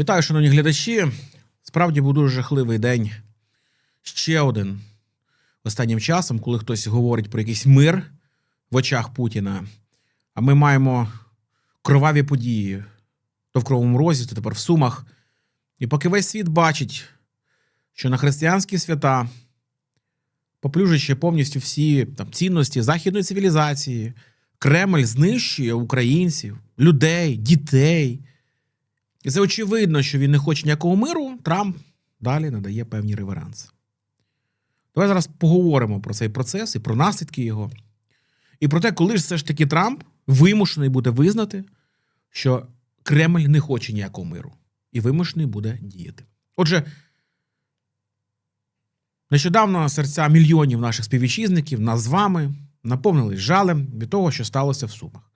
Вітаю, шановні глядачі. Справді був дуже жахливий день. Ще один останнім часом, коли хтось говорить про якийсь мир в очах Путіна. А ми маємо кроваві події то в Кривому Розі, то тепер в Сумах. І поки весь світ бачить, що на християнські свята, поплюжуючи повністю всі там, цінності західної цивілізації, Кремль знищує українців, людей, дітей. І це очевидно, що він не хоче ніякого миру, Трамп далі надає певні реверанси. Давай зараз поговоримо про цей процес і про наслідки його. І про те, коли ж все ж таки Трамп вимушений буде визнати, що Кремль не хоче ніякого миру, і вимушений буде діяти. Отже, нещодавно серця мільйонів наших співвітчизників, нас з вами, наповнились жалем від того, що сталося в Сумах.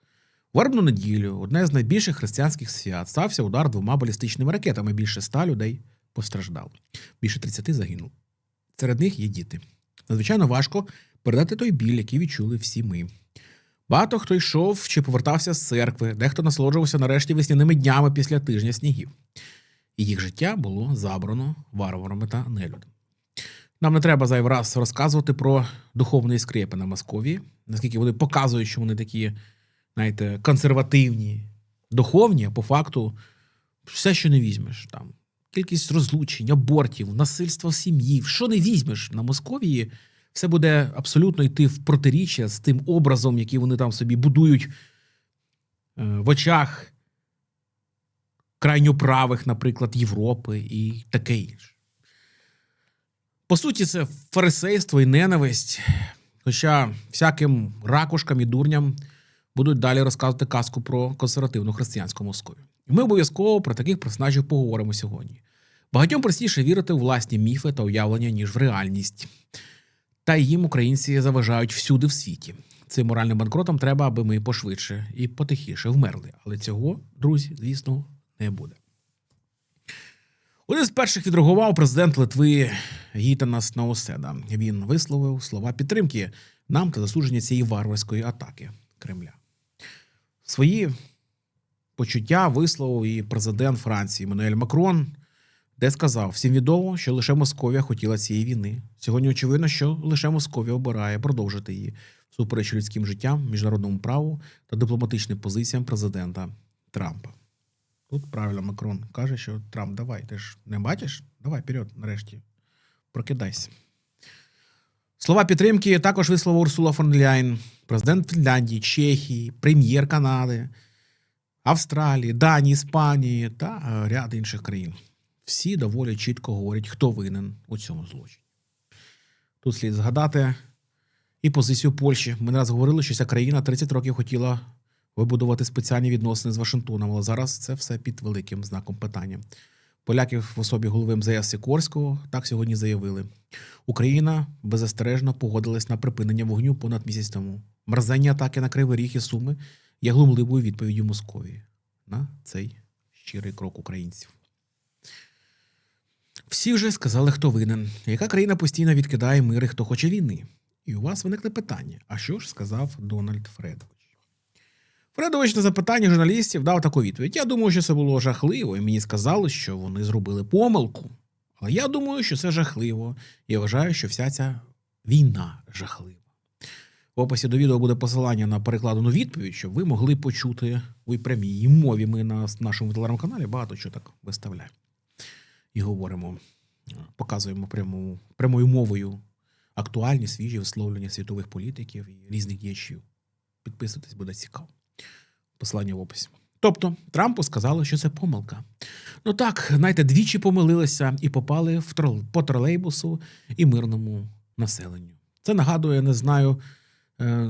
Вербну неділю, одне з найбільших християнських свят, стався удар двома балістичними ракетами. Більше ста людей постраждало. Більше 30 загинуло. Серед них є діти. Надзвичайно важко передати той біль, який відчули всі ми. Багато хто йшов чи повертався з церкви, дехто насолоджувався нарешті весняними днями після тижня снігів. І їх життя було забрано варварами та нелюдом. Нам не треба зайвий раз розказувати про духовні скрепи на Московії, наскільки вони показують, що вони такі, знаєте, консервативні, духовні, а по факту все, що не візьмеш. Там кількість розлучень, абортів, насильства в сім'ї, що не візьмеш на Московії, все буде абсолютно йти в протиріччя з тим образом, який вони там собі будують е, в очах крайньо правих, наприклад, Європи і таке інше. По суті, це фарисейство і ненависть. Хоча всяким ракушкам і дурням будуть далі розказувати казку про консервативну християнську Московію. І Ми обов'язково про таких персонажів поговоримо сьогодні. Багатьом простіше вірити у власні міфи та уявлення, ніж в реальність. Та їм українці заважають всюди в світі. Цим моральним банкротам треба, аби ми пошвидше і потихіше вмерли. Але цього, друзі, звісно, не буде. Один з перших відреагував президент Литви Гітанас Науседа. Він висловив слова підтримки нам та засудження цієї варварської атаки Кремля. Свої почуття висловив і президент Франції Мануель Макрон, де сказав: всім відомо, що лише Московія хотіла цієї війни. Сьогодні очевидно, що лише Московія обирає продовжити її всупереч людським життям, міжнародному праву та дипломатичним позиціям президента Трампа. Тут правильно Макрон каже, що Трамп, давай, ти ж не бачиш? Давай, вперед, нарешті. Прокидайся. Слова підтримки також висловив Урсула фон Ляйн, президент Фінляндії, Чехії, прем'єр Канади, Австралії, Данії, Іспанії та е, ряд інших країн. Всі доволі чітко говорять, хто винен у цьому злочині. Тут слід згадати і позицію Польщі. Ми не раз говорили, що ця країна 30 років хотіла вибудувати спеціальні відносини з Вашингтоном, але зараз це все під великим знаком питання. Поляків в особі голови МЗС Сікорського так сьогодні заявили. Україна беззастережно погодилась на припинення вогню понад місяць тому. Мерзенні атаки на Кривий Ріг і Суми є глумливою відповіддю Московії на цей щирий крок українців. Всі вже сказали, хто винен, яка країна постійно відкидає мир і хто хоче війни. І у вас виникне питання: а що ж сказав Дональд Фредович? Фредович на запитання журналістів дав таку відповідь. Я думаю, що це було жахливо, і мені сказали, що вони зробили помилку. Але я думаю, що це жахливо. Я вважаю, що вся ця війна жахлива. В описі до відео буде посилання на перекладену відповідь, щоб ви могли почути у прямій мові. Ми на нашому телеграм-каналі багато чого так виставляємо. І говоримо, показуємо прямою, прямою мовою актуальні, свіжі висловлення світових політиків і різних діячів. Підписуйтесь, буде цікаво. Посилання в описі. Тобто Трампу сказали, що це помилка. Ну так, знаєте, двічі помилилися і попали в трол... по тролейбусу і мирному населенню. Це нагадує, не знаю, е...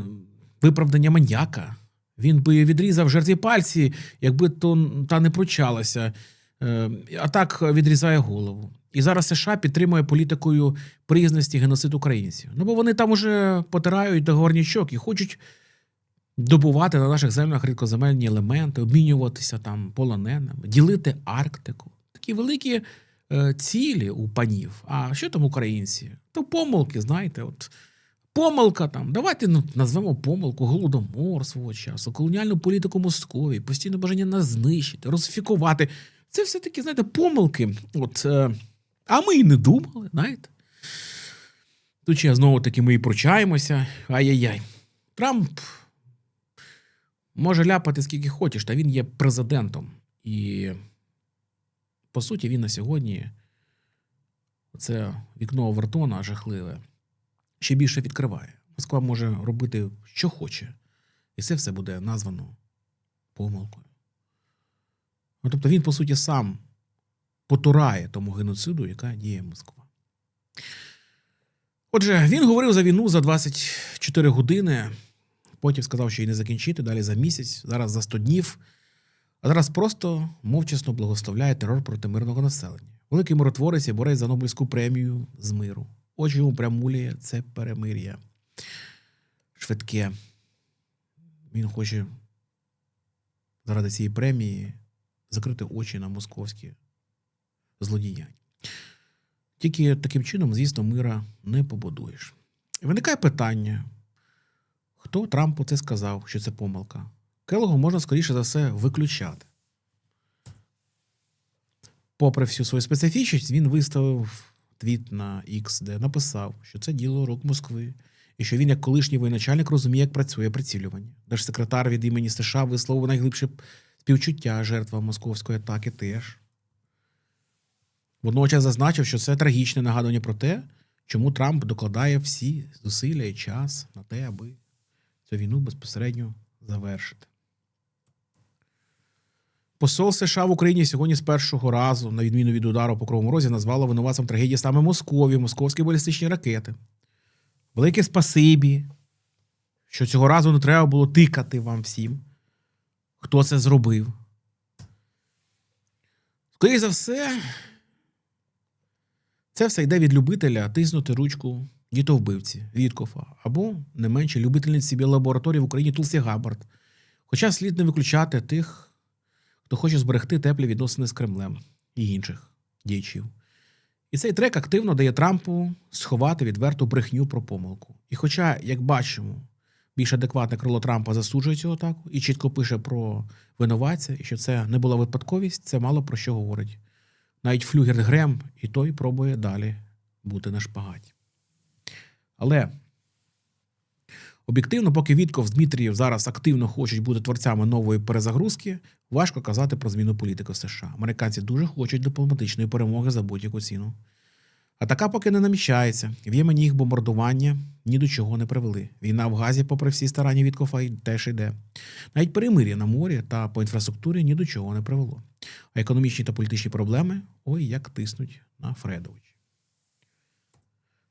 виправдання маньяка. Він би відрізав жертві пальці, якби то та не прочалася. Е... А так відрізає голову. І зараз США підтримує політикою приязності геноцид українців. Ну бо вони там уже потирають до горнічок і хочуть добувати на наших землях рідкоземельні елементи, обмінюватися там полоненими, ділити Арктику. Такі великі е, цілі у панів. А що там українці? То помилки, знаєте, от помилка там. Давайте ну, назвемо помилку голодомор свого часу, колоніальну політику Московії, постійне бажання нас знищити, розфікувати. Це все-таки, знаєте, помилки. От, е, а ми і не думали, знаєте. Тут ще знову таки ми і пручаємося. Ай-яй-яй. Трамп може ляпати скільки хочеш, та він є президентом. І, по суті, він на сьогодні це вікно Овертона жахливе ще більше відкриває. Москва може робити, що хоче, і це все буде названо помилкою. Ну, тобто він, по суті, сам потурає тому геноциду, яка діє Москва. Отже, він говорив за війну за 24 години, потім сказав, що її не закінчити, далі за місяць, зараз за 100 днів, а зараз просто мовчасно благословляє терор проти мирного населення. Великий миротворець і борець за Нобелівську премію з миру. Очі йому прямулює це перемир'я. Швидке. Він хоче заради цієї премії закрити очі на московські злодіяння. Тільки таким чином, звісно, мира не побудуєш. І виникає питання: хто Трампу це сказав, що це помилка? Келогу можна, скоріше за все, виключати. Попри всю свою специфічність, він виставив твіт на X, де написав, що це діло рук Москви, і що він, як колишній воєначальник, розуміє, як працює прицілювання. Держсекретар від імені США висловив найглибше співчуття жертвам московської атаки теж. Водночас зазначив, що це трагічне нагадування про те, чому Трамп докладає всі зусилля і час на те, аби цю війну безпосередньо завершити. Посол США в Україні сьогодні з першого разу, на відміну від удару по Кривому Розі, назвала винуватцем трагедії саме Москові, московські балістичні ракети. Велике спасибі, що цього разу не треба було тикати вам всім, хто це зробив. Скоріше за все, це все йде від любителя тиснути ручку дітовбивці Віткофа або не менше любительниці біолабораторії в Україні Тулсі Габбард. Хоча слід не виключати тих, хто хоче зберегти теплі відносини з Кремлем і інших діячів. І цей трек активно дає Трампу сховати відверту брехню про помилку. І хоча, як бачимо, більш адекватне крило Трампа засуджує цю атаку і чітко пише про винуватця, і що це не була випадковість, це мало про що говорить. Навіть Флюгер Грем і той пробує далі бути на шпагаті. Але об'єктивно, поки Вітков з Дмитрієв зараз активно хочуть бути творцями нової перезагрузки, важко казати про зміну політики в США. Американці дуже хочуть дипломатичної перемоги за будь-яку ціну. А така поки не намічається. В Ємені їх бомбардування ні до чого не привели. Війна в Газі, попри всі старання Віткофа, теж йде. Навіть перемир'я на морі та по інфраструктурі ні до чого не привело. А економічні та політичні проблеми ой як тиснуть на Фредович.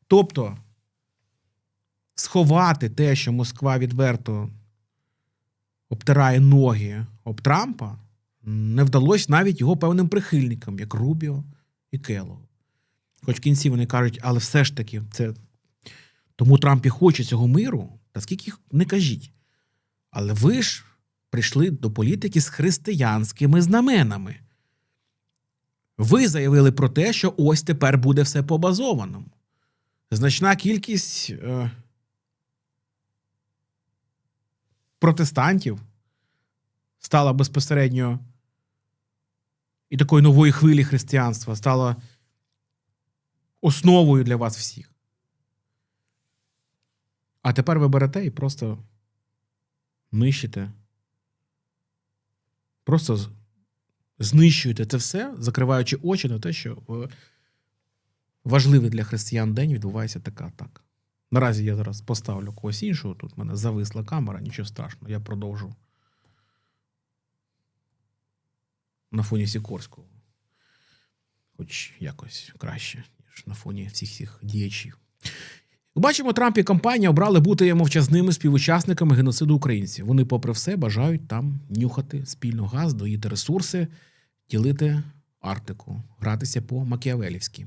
Тобто сховати те, що Москва відверто обтирає ноги об Трампа, не вдалося навіть його певним прихильникам, як Рубіо і Келлогу. Хоч в кінці вони кажуть, але все ж таки, це тому Трамп і хоче цього миру, та скільки їх не кажіть. Але ви ж прийшли до політики з християнськими знаменами. Ви заявили про те, що ось тепер буде все по базованому. Значна кількість е, протестантів стала безпосередньо і такої нової хвилі християнства стала основою для вас всіх. А тепер ви берете і просто нищите. Просто знищуєте це все, закриваючи очі на те, що важливий для християн день відбувається така атака. Наразі я зараз поставлю когось іншого. Тут в мене зависла камера, нічого страшного, я продовжу на фоні Сікорського. Хоч якось краще, ніж на фоні всіх цих діячів. Бачимо, Трамп і компанія обрали бути мовчазними співучасниками геноциду українців. Вони, попри все, бажають там нюхати спільно газ, доїти ресурси, ділити Арктику, гратися по Макіавелівськи.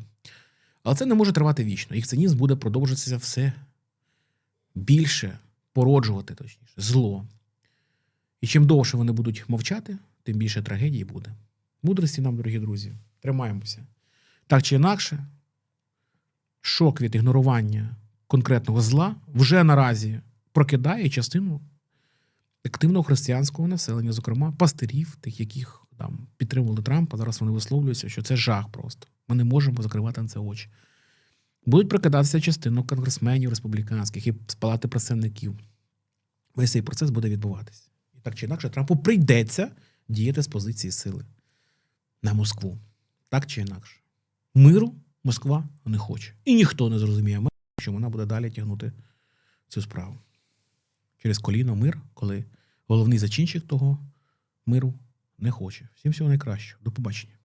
Але це не може тривати вічно. Їх цинізм буде продовжуватися все більше породжувати, точніше, зло. І чим довше вони будуть мовчати, тим більше трагедії буде. Мудрості нам, дорогі друзі, тримаємося. Так чи інакше, шок від ігнорування конкретного зла вже наразі прокидає частину активного християнського населення, зокрема пастирів, тих, яких там підтримували Трампа. Зараз вони висловлюються, що це жах просто. Ми не можемо закривати на це очі. Будуть прикидатися частину конгресменів республіканських і з палати представників. Весь цей процес буде відбуватися. І так чи інакше, Трампу прийдеться діяти з позиції сили на Москву. Так чи інакше. Миру Москва не хоче. І ніхто не зрозуміє що вона буде далі тягнути цю справу. Через коліно мир, коли головний зачинщик того миру не хоче. Всім всього найкращого. До побачення.